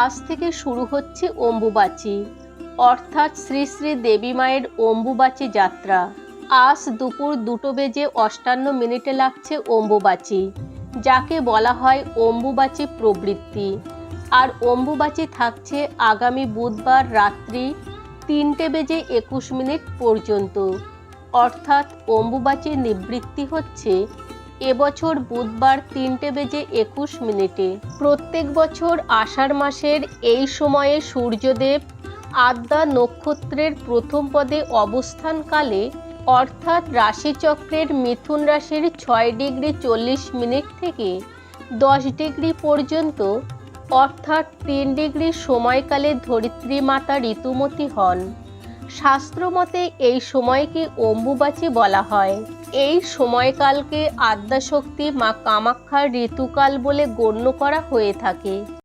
আজ থেকে শুরু হচ্ছে অম্বুবাচী, অর্থাৎ শ্রী শ্রী দেবী মায়ের অম্বুবাচী যাত্রা। আজ দুপুর দুটো বেজে অষ্টান্ন মিনিটে লাগছে অম্বুবাচী, যাকে বলা হয় অম্বুবাচী প্রবৃত্তি। আর অম্বুবাচী থাকছে আগামী বুধবার রাত্রি তিনটে বেজে একুশ মিনিট পর্যন্ত। অর্থাৎ অম্বুবাচীর নিবৃত্তি হচ্ছে এবছর বুধবার তিনটে বেজে একুশ মিনিটে। প্রত্যেক বছর আষাঢ় মাসের এই সময়ে সূর্যদেব আদ্যা নক্ষত্রের প্রথম পদে অবস্থানকালে, অর্থাৎ রাশিচক্রের মিথুন রাশির ছয় ডিগ্রি চল্লিশ মিনিট থেকে দশ ডিগ্রি পর্যন্ত, অর্থাৎ তিন ডিগ্রি সময়কালে ধরিত্রী মাতা ঋতুমতী হন। শাস্ত্রমতে এই সময়কে অম্বুবাচী বলা হয়। এই সময়কালকে আদ্যাশক্তি মা কামাক্ষার ঋতুকাল বলে গণ্য করা হয়ে থাকে।